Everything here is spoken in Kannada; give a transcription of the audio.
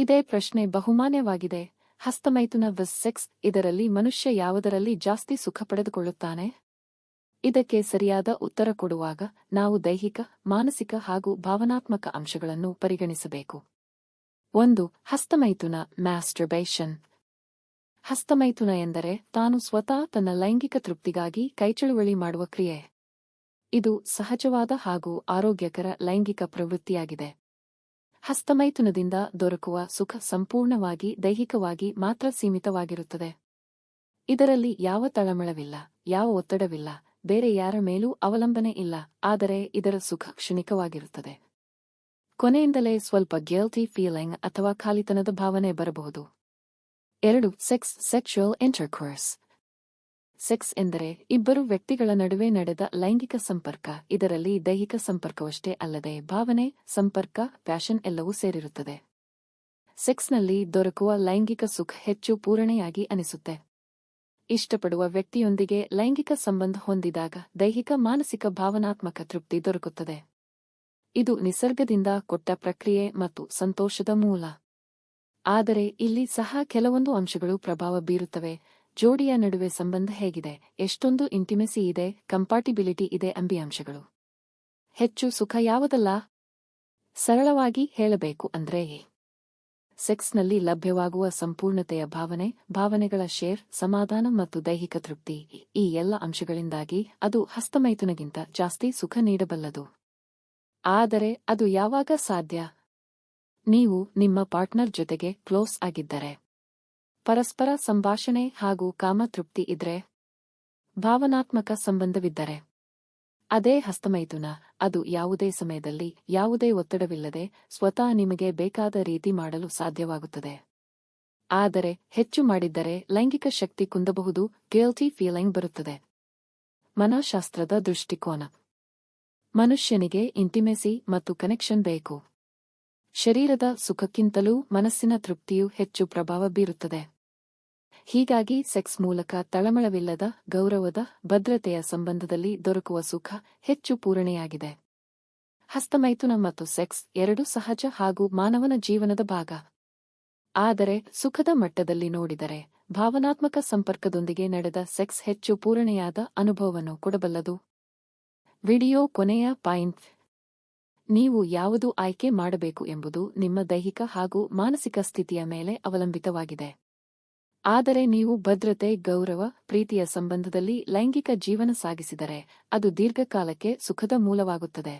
ಇದೇ ಪ್ರಶ್ನೆ ಬಹುಮಾನ್ಯವಾಗಿದೆ. ಹಸ್ತಮೈಥುನ ವಿಸ್ ಸೆಕ್ಸ್ ಇದರಲ್ಲಿ ಮನುಷ್ಯ ಯಾವುದರಲ್ಲಿ ಜಾಸ್ತಿ ಸುಖ ಪಡೆದುಕೊಳ್ಳುತ್ತಾನೆ? ಇದಕ್ಕೆ ಸರಿಯಾದ ಉತ್ತರ ಕೊಡುವಾಗ ನಾವು ದೈಹಿಕ, ಮಾನಸಿಕ ಹಾಗೂ ಭಾವನಾತ್ಮಕ ಅಂಶಗಳನ್ನು ಪರಿಗಣಿಸಬೇಕು. ಒಂದು, ಹಸ್ತಮೈಥುನ ಮ್ಯಾಸ್ಟರ್ಬೇಷನ್ ಹಸ್ತಮೈಥುನ ಎಂದರೆ ತಾನು ಸ್ವತಃ ತನ್ನ ಲೈಂಗಿಕ ತೃಪ್ತಿಗಾಗಿ ಕೈಚಳುವಳಿ ಮಾಡುವ ಕ್ರಿಯೆ. ಇದು ಸಹಜವಾದ ಹಾಗೂ ಆರೋಗ್ಯಕರ ಲೈಂಗಿಕ ಪ್ರವೃತ್ತಿಯಾಗಿದೆ. ಹಸ್ತಮೈಥುನದಿಂದ ದೊರಕುವ ಸುಖ ಸಂಪೂರ್ಣವಾಗಿ ದೈಹಿಕವಾಗಿ ಮಾತ್ರ ಸೀಮಿತವಾಗಿರುತ್ತದೆ. ಇದರಲ್ಲಿ ಯಾವ ತಳಮಳವಿಲ್ಲ, ಯಾವ ಒತ್ತಡವಿಲ್ಲ, ಬೇರೆ ಯಾರ ಮೇಲೂ ಅವಲಂಬನೆ ಇಲ್ಲ, ಆದರೆ ಇದರ ಸುಖ ಕ್ಷಣಿಕವಾಗಿರುತ್ತದೆ. ಕೊನೆಯಿಂದಲೇ ಸ್ವಲ್ಪ ಗಿಲ್ಟಿ ಫೀಲಿಂಗ್ ಅಥವಾ ಖಾಲಿತನದ ಭಾವನೆ ಬರಬಹುದು. ಎರಡು ಸೆಕ್ಸ್ ಸೆಕ್ಷುಯಲ್ ಇಂಟರ್ಕೋರ್ಸ್ ಸೆಕ್ಸ್ ಎಂದರೆ ಇಬ್ಬರು ವ್ಯಕ್ತಿಗಳ ನಡುವೆ ನಡೆದ ಲೈಂಗಿಕ ಸಂಪರ್ಕ. ಇದರಲ್ಲಿ ದೈಹಿಕ ಸಂಪರ್ಕವಷ್ಟೇ ಅಲ್ಲದೆ ಭಾವನೆ, ಸಂಪರ್ಕ, ಪ್ಯಾಷನ್ ಎಲ್ಲವೂ ಸೇರಿರುತ್ತದೆ. ಸೆಕ್ಸ್ನಲ್ಲಿ ದೊರಕುವ ಲೈಂಗಿಕ ಸುಖ ಹೆಚ್ಚು ಪೂರಣೆಯಾಗಿ ಅನಿಸುತ್ತೆ. ಇಷ್ಟಪಡುವ ವ್ಯಕ್ತಿಯೊಂದಿಗೆ ಲೈಂಗಿಕ ಸಂಬಂಧ ಹೊಂದಿದಾಗ ದೈಹಿಕ, ಮಾನಸಿಕ, ಭಾವನಾತ್ಮಕ ತೃಪ್ತಿ ದೊರಕುತ್ತದೆ. ಇದು ನಿಸರ್ಗದಿಂದ ಕೊಟ್ಟ ಪ್ರಕ್ರಿಯೆ ಮತ್ತು ಸಂತೋಷದ ಮೂಲ. ಆದರೆ ಇಲ್ಲಿ ಸಹ ಕೆಲವೊಂದು ಅಂಶಗಳು ಪ್ರಭಾವ ಬೀರುತ್ತವೆ. ಜೋಡಿಯ ನಡುವೆ ಸಂಬಂಧ ಹೇಗಿದೆ? ಎಷ್ಟೊಂದು ಇಂಟಿಮೆಸಿ ಇದೆ ಕಂಪಾಟಿಬಿಲಿಟಿ ಇದೆ ಅಂಬಿ ಅಂಶಗಳು ಹೆಚ್ಚು ಸುಖ ಯಾವುದಲ್ಲ? ಸರಳವಾಗಿ ಹೇಳಬೇಕು ಅಂದ್ರೆ ಸೆಕ್ಸ್ನಲ್ಲಿ ಲಭ್ಯವಾಗುವ ಸಂಪೂರ್ಣತೆಯ ಭಾವನೆ, ಭಾವನೆಗಳ ಶೇರ್, ಸಮಾಧಾನ ಮತ್ತು ದೈಹಿಕ ತೃಪ್ತಿ, ಈ ಎಲ್ಲ ಅಂಶಗಳಿಂದಾಗಿ ಅದು ಹಸ್ತಮೈಥುನಗಿಂತ ಜಾಸ್ತಿ ಸುಖ ನೀಡಬಲ್ಲದು. ಆದರೆ ಅದು ಯಾವಾಗ ಸಾಧ್ಯ? ನೀವು ನಿಮ್ಮ ಪಾರ್ಟ್ನರ್ ಜೊತೆಗೆ ಕ್ಲೋಸ್ ಆಗಿದ್ದರೆ. ಪರಸ್ಪರ ಸಂಭಾಷಣೆ ಹಾಗೂ ಕಾಮತೃಪ್ತಿ ಇದ್ರೆ ಭಾವನಾತ್ಮಕ ಸಂಬಂಧವಿದ್ದರೆ ಅದೇ ಹಸ್ತಮೈಥುನ, ಅದು ಯಾವುದೇ ಸಮಯದಲ್ಲಿ ಯಾವುದೇ ಒತ್ತಡವಿಲ್ಲದೆ ಸ್ವತಃ ನಿಮಗೆ ಬೇಕಾದ ರೀತಿ ಮಾಡಲು ಸಾಧ್ಯವಾಗುತ್ತದೆ. ಆದರೆ ಹೆಚ್ಚು ಮಾಡಿದ್ದರೆ ಲೈಂಗಿಕ ಶಕ್ತಿ ಕುಂದಬಹುದು ಗಿಲ್ಟಿ ಫೀಲಿಂಗ್ ಬರುತ್ತದೆ. ಮನಃಶಾಸ್ತ್ರದ ದೃಷ್ಟಿಕೋನ. ಮನುಷ್ಯನಿಗೆ ಇಂಟಿಮೆಸಿ ಮತ್ತು ಕನೆಕ್ಷನ್ ಬೇಕು. ಶರೀರದ ಸುಖಕ್ಕಿಂತಲೂ ಮನಸ್ಸಿನ ತೃಪ್ತಿಯು ಹೆಚ್ಚು ಪ್ರಭಾವ ಬೀರುತ್ತದೆ. ಹೀಗಾಗಿ ಸೆಕ್ಸ್ ಮೂಲಕ ತಳಮಳವಿಲ್ಲದ, ಗೌರವದ, ಭದ್ರತೆಯ ಸಂಬಂಧದಲ್ಲಿ ದೊರಕುವ ಸುಖ ಹೆಚ್ಚು ಪೂರಣೆಯಾಗಿದೆ. ಹಸ್ತಮೈಥುನ ಮತ್ತು ಸೆಕ್ಸ್ ಎರಡು ಸಹಜ ಹಾಗೂ ಮಾನವನ ಜೀವನದ ಭಾಗ. ಆದರೆ ಸುಖದ ಮಟ್ಟದಲ್ಲಿ ನೋಡಿದರೆ ಭಾವನಾತ್ಮಕ ಸಂಪರ್ಕದೊಂದಿಗೆ ನಡೆದ ಸೆಕ್ಸ್ ಹೆಚ್ಚು ಪೂರಣೆಯಾದ ಅನುಭವವನ್ನು ಕೊಡಬಲ್ಲದು. ವಿಡಿಯೋ ಕೊನೆಯ ಪಾಯಿಂಟ್. ನೀವು ಯಾವುದು ಆಯ್ಕೆ ಮಾಡಬೇಕು ಎಂಬುದು ನಿಮ್ಮ ದೈಹಿಕ ಹಾಗೂ ಮಾನಸಿಕ ಸ್ಥಿತಿಯ ಮೇಲೆ ಅವಲಂಬಿತವಾಗಿದೆ. ಆದರೆ ನೀವು ಭದ್ರತೆ ಗೌರವ ಪ್ರೀತಿಯ ಸಂಬಂಧದಲ್ಲಿ ಲೈಂಗಿಕ ಜೀವನ ಸಾಗಿಸಿದರೆ ಅದು ದೀರ್ಘಕಾಲಕ್ಕೆ ಸುಖದ ಮೂಲವಾಗುತ್ತದೆ.